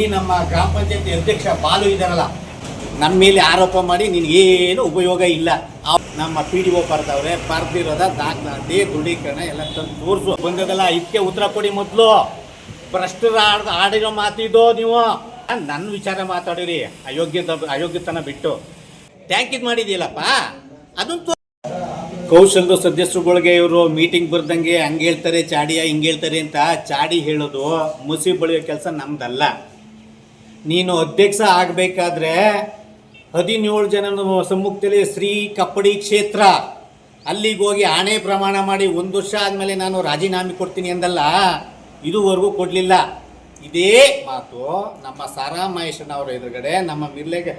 ಈ ನಮ್ಮ ಗ್ರಾಮ ಪಂಚಾಯತಿ ಅಧ್ಯಕ್ಷ ಬಾಲು ಇದಾರಲ್ಲ ನನ್ನ ಮೇಲೆ ಆರೋಪ ಮಾಡಿ ನಿನಗೇನು ಉಪಯೋಗ ಇಲ್ಲ. ನಮ್ಮ ಪಿ ಡಿ ಒ ಬರ್ದವ್ರೆ, ಬರ್ದಿರೋದ ದಾಖಲಾತಿ, ದೃಢೀಕರಣ ಎಲ್ಲ ತಂದು ತೋರಿಸು. ಬಂದದಲ್ಲ ಇದಕ್ಕೆ ಉತ್ತರ ಕೊಡಿ ಮೊದಲು. ಭ್ರಷ್ಟರ ಆಡಿರೋ ಮಾತಿದೋ ನೀವು. ನನ್ನ ವಿಚಾರ ಮಾತಾಡಿರಿ. ಅಯೋಗ್ಯದ ಅಯೋಗ್ಯತನ ಬಿಟ್ಟು. ಟ್ಯಾಂಕ್ ಇದು ಮಾಡಿದೀಯಲ್ಲಪ್ಪ. ಅದನ್ನು ತೋ ಕೌಶಲ್ದ ಸದಸ್ಯರುಗಳಿಗೆ ಇವರು ಮೀಟಿಂಗ್ ಬರ್ದಂಗೆ ಹಂಗೆ ಹೇಳ್ತಾರೆ, ಚಾಡಿಯ ಹಿಂಗೆ ಹೇಳ್ತಾರೆ ಅಂತ ಚಾಡಿ ಹೇಳೋದು ಮುಸಿ ಬಳಿಯೋ ಕೆಲಸ ನಮ್ದಲ್ಲ. ನೀನು ಅಧ್ಯಕ್ಷ ಆಗಬೇಕಾದ್ರೆ ಹದಿನೇಳು ಜನ ಸಮ್ಮುಖದಲ್ಲಿ ಶ್ರೀ ಕಪ್ಪಡಿ ಕ್ಷೇತ್ರ. ಅಲ್ಲಿಗೆ ಹೋಗಿ ಆಣೆ ಪ್ರಮಾಣ ಮಾಡಿ ಒಂದು ವರ್ಷ ಆದಮೇಲೆ ನಾನು ರಾಜೀನಾಮೆ ಕೊಡ್ತೀನಿ ಅಂದಲ್ಲ, ಇದುವರೆಗೂ ಕೊಡಲಿಲ್ಲ. ಇದೇ ಮಾತು ನಮ್ಮ ಸಾರಾ ಮಹೇಶನವರ ಎದುರುಗಡೆ, ನಮ್ಮ ಮಿರ್ಲೆಗೆ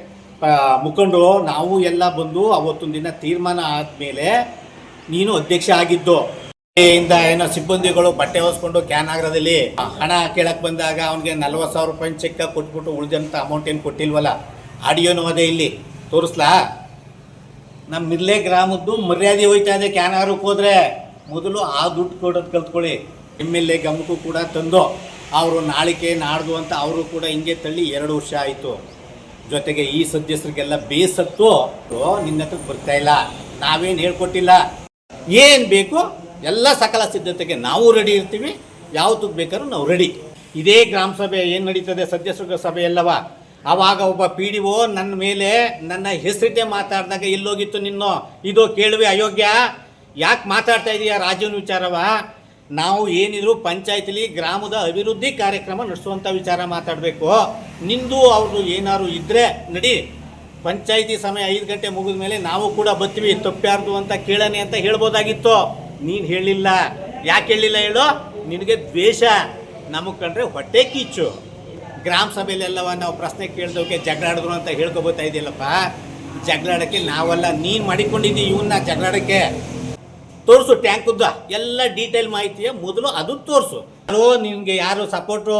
ಮುಖಂಡರು, ನಾವು ಎಲ್ಲ ಬಂದು ಅವತ್ತೊಂದು ದಿನ ತೀರ್ಮಾನ ಆದಮೇಲೆ ನೀನು ಅಧ್ಯಕ್ಷ ಆಗಿದ್ದು. ಇಂದ ಏನೋ ಸಿಬ್ಬಂದಿಗಳು ಬಟ್ಟೆ ಹೊಸ್ಕೊಂಡು ಕ್ಯಾನ್ ಆಗ್ರದಲ್ಲಿ ಹಣ ಕೇಳಕ್ ಬಂದಾಗ ಅವನಿಗೆ ನಲ್ವತ್ತು ಸಾವಿರ ರೂಪಾಯಿ ಚೆಕ್ ಕೊಟ್ಬಿಟ್ಟು ಉಳಿದಂತ ಅಮೌಂಟ್ ಏನು ಕೊಟ್ಟಿಲ್ವಲ್ಲ? ಆಡಿಯೋನು ಅದೇ ಇಲ್ಲಿ. ತೋರಿಸ್ಲಾ? ನಮ್ಮ ಮಿರ್ಲೆ ಗ್ರಾಮದ್ದು ಮರ್ಯಾದೆ ಹೋಯ್ತಾ ಇದೆ ಕ್ಯಾನ್ ಆಗ್ರಕ್ಕೆ ಹೋದ್ರೆ. ಮೊದಲು ಆ ದುಡ್ಡು ಕೊಡೋದು ಕಲ್ತ್ಕೊಳ್ಳಿ. ಎಂ ಎಲ್ ಎ ಗಮನಕ್ಕೂ ಕೂಡ ತಂದು ಅವರು ನಾಳಿಕೆ ನಾಡ್ದು ಅಂತ ಅವರು ಕೂಡ ಹಿಂಗೆ ತಳ್ಳಿ ಎರಡು ವರ್ಷ ಆಯಿತು. ಜೊತೆಗೆ ಈ ಸದಸ್ಯರಿಗೆಲ್ಲ ಬೇಸತ್ತು. ನಿನ್ನ ಹತ್ರಕ್ಕೆ ಬರ್ತಾ ಇಲ್ಲ. ನಾವೇನು ಹೇಳ್ಕೊಟ್ಟಿಲ್ಲ? ಏನು ಬೇಕು? ಎಲ್ಲ ಸಕಲ ಸಿದ್ಧತೆಗೆ ನಾವು ರೆಡಿ ಇರ್ತೀವಿ. ಯಾವತ್ತು ಬೇಕಾದ್ರೂ ನಾವು ರೆಡಿ ಇದೇ ಗ್ರಾಮ ಸಭೆ ಏನು ನಡೀತದೆ? ಸದಸ್ಯರ ಸಭೆ ಎಲ್ಲವ ಆವಾಗ ಒಬ್ಬ ಪಿ ಡಿ ಒ ನನ್ನ ಮೇಲೆ ನನ್ನ ಹೆಸರಿಟ್ಟೆ ಮಾತಾಡಿದಾಗ ಎಲ್ಲೋಗಿತ್ತು ನಿನ್ನೋ? ಇದು ಕೇಳುವೆ ಅಯೋಗ್ಯ? ಯಾಕೆ ಮಾತಾಡ್ತಾ ಇದೀಯ ರಾಜೀವ್ನ ವಿಚಾರವ? ನಾವು ಏನಿದ್ರು ಪಂಚಾಯತಿಲಿ ಗ್ರಾಮದ ಅಭಿವೃದ್ಧಿ ಕಾರ್ಯಕ್ರಮ ನಡೆಸುವಂಥ ವಿಚಾರ ಮಾತಾಡಬೇಕು. ನಿಂದು ಅವ್ರದ್ದು ಏನಾದ್ರು ಇದ್ದರೆ ನಡಿ. ಪಂಚಾಯಿತಿ ಸಮಯ ಐದು ಗಂಟೆ ಮುಗಿದ ಮೇಲೆ ನಾವು ಕೂಡ ಬರ್ತೀವಿ ತಪ್ಪ್ಯಾರ್ದು ಅಂತ ಕೇಳನೆ ಅಂತ ಹೇಳ್ಬೋದಾಗಿತ್ತು. ನೀನು ಹೇಳಿಲ್ಲ. ಯಾಕೆ ಹೇಳಿಲ್ಲ ಹೇಳು? ನಿನಗೆ ದ್ವೇಷ. ನಮಗೆ ಕಂಡ್ರೆ ಹೊಟ್ಟೆ ಕಿಚ್ಚು ಗ್ರಾಮ ಸಭೆಯಲ್ಲೆಲ್ಲವ ನಾವು ಪ್ರಶ್ನೆ ಕೇಳಿದವಕ್ಕೆ ಜಗಳಾಡಿದ್ರು ಅಂತ ಹೇಳ್ಕೊಬೋತಾ ಇದೆಯಲ್ಲಪ್ಪ? ಜಗಳಾಡೋಕ್ಕೆ ನಾವಲ್ಲ, ನೀನು ಮಾಡಿಕೊಂಡಿದ್ದಿ ಇವನ್ನ ಜಗಳಾಡೋಕ್ಕೆ. ತೋರಿಸು ಟ್ಯಾಂಕ್ ಉದ್ದ ಎಲ್ಲ ಡೀಟೇಲ್ ಮಾಹಿತಿಯ ಮೊದಲು ಅದು ತೋರಿಸು. ಅಲೋ ನಿನಗೆ ಯಾರು ಸಪೋರ್ಟು?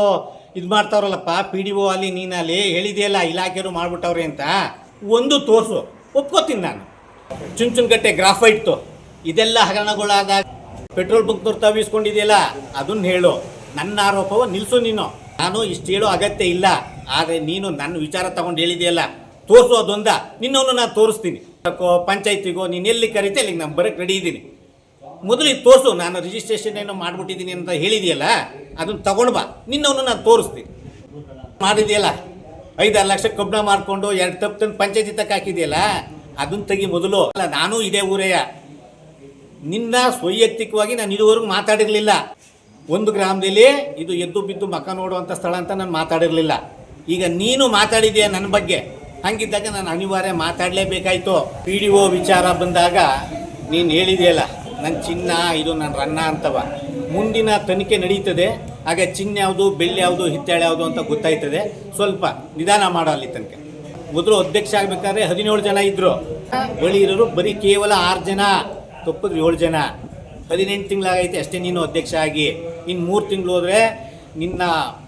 ಇದು ಮಾಡ್ತಾವ್ರಲ್ಲಪ್ಪ, ಪಿ ಡಿ ಒ ಅಲ್ಲಿ ನೀನಲ್ಲಿ ಹೇಳಿದೆಯಲ್ಲ, ಇಲಾಖೆಯವರು ಮಾಡ್ಬಿಟ್ಟವ್ರೆ ಅಂತ. ಒಂದು ತೋರಿಸು. ಒಪ್ಕೋತೀನಿ ನಾನು. ಚುಂಚುನಕಟ್ಟೆ ಗ್ರಾಫೈಟ್ತು ಇದೆಲ್ಲ ಹಗರಣಗಳಾದಾಗ ಪೆಟ್ರೋಲ್ ಬಂಕ್ನವ್ರು ತವಿಸ್ಕೊಂಡಿದೆಯಲ್ಲ ಅದನ್ನ ಹೇಳು. ನನ್ನ ಆರೋಪವ ನಿಲ್ಲಿಸು ನೀನು. ನಾನು ಇಷ್ಟು ಹೇಳೋ ಅಗತ್ಯ ಇಲ್ಲ, ಆದರೆ ನೀನು ನನ್ನ ವಿಚಾರ ತಗೊಂಡು ಹೇಳಿದೆಯಲ್ಲ, ತೋರಿಸು ಅದೊಂದ. ನಿನ್ನವನು ನಾನು ತೋರಿಸ್ತೀನಿ. ಪಂಚಾಯತಿಗೋ, ನೀನು ಎಲ್ಲಿ ಕರೀತೆ ಅಲ್ಲಿಗೆ ನಾನು ಬರೋಕ್ಕೆ ರೆಡಿ ಇದ್ದೀನಿ ಮೊದಲು ತೋರಿಸು, ನಾನು ರಿಜಿಸ್ಟ್ರೇಷನ್ ಏನೋ ಮಾಡ್ಬಿಟ್ಟಿದ್ದೀನಿ ಅಂತ ಹೇಳಿದೆಯಲ್ಲ, ಅದನ್ನು ತಗೊಂಡು ಬಾ. ನಿನ್ನವನು ನಾನು ತೋರಿಸ್ತೀನಿ. ಮಾಡಿದೆಯಲ್ಲ, ಐದಾರು ಲಕ್ಷ ಕಬ್ಬಣ ಮಾಡಿಕೊಂಡು ಎರಡು ತಪ್ಪು ತಂದು ಪಂಚಾಯತಿ ತಕ್ಕ ಹಾಕಿದೆಯಲ್ಲ, ಅದನ್ನ ತೆಗಿ ಮೊದಲು. ಅಲ್ಲ, ನಾನು ಇದೇ ಊರೆಯ ನಿನ್ನ ವೈಯಕ್ತಿಕವಾಗಿ ನಾನು ಇದುವರೆಗೂ ಮಾತಾಡಿರಲಿಲ್ಲ. ಒಂದು ಗ್ರಾಮದಲ್ಲಿ ಇದು ಎದ್ದು ಬಿದ್ದು ಮಕ್ಕ ನೋಡುವಂಥ ಸ್ಥಳ ಅಂತ ನಾನು ಮಾತಾಡಿರಲಿಲ್ಲ. ಈಗ ನೀನು ಮಾತಾಡಿದೀಯ ನನ್ನ ಬಗ್ಗೆ? ಹಂಗಿದ್ದಾಗ ನಾನು ಅನಿವಾರ್ಯ ಮಾತಾಡಲೇಬೇಕಾಯ್ತು. ಪಿ ಡಿ ಒ ವಿಚಾರ ಬಂದಾಗ ನೀನು ಹೇಳಿದೆಯಲ್ಲ ನನ್ನ ಚಿನ್ನ, ಇದು ನನ್ನ ರನ್ನ ಅಂತವ. ಮುಂದಿನ ತನಿಖೆ ನಡೀತದೆ. ಆಗ ಚಿನ್ನ ಯಾವುದು, ಬೆಳ್ಳಿ ಯಾವುದು, ಹಿತ್ತಾಳೆ ಯಾವುದು ಅಂತ ಗೊತ್ತಾಯ್ತದೆ. ಸ್ವಲ್ಪ ನಿಧಾನ ಮಾಡೋ ಅಲ್ಲಿ ತನಕ. ಮೊದಲು ಅಧ್ಯಕ್ಷ ಆಗ್ಬೇಕಾದ್ರೆ ಹದಿನೇಳು ಜನ ಇದ್ದರು ಬಳಿ ಇರೋರು ಬರೀ ಕೇವಲ ಆರು ಜನ. ತಪ್ಪಿದ್ರು ಏಳು ಜನ. ಹದಿನೆಂಟು ತಿಂಗಳಾಗೈತೆ ಅಷ್ಟೇ ನೀನು ಅಧ್ಯಕ್ಷ ಆಗಿ. ಇನ್ನು ಮೂರು ತಿಂಗಳು ಹೋದರೆ ನಿನ್ನ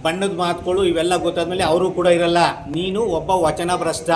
ಬಣ್ಣದ ಮಾತುಗಳು ಇವೆಲ್ಲ ಗೊತ್ತಾದ್ಮೇಲೆ ಅವರು ಕೂಡ ಇರಲ್ಲ. ನೀನು ಒಬ್ಬ ವಚನ ಭ್ರಷ್ಟ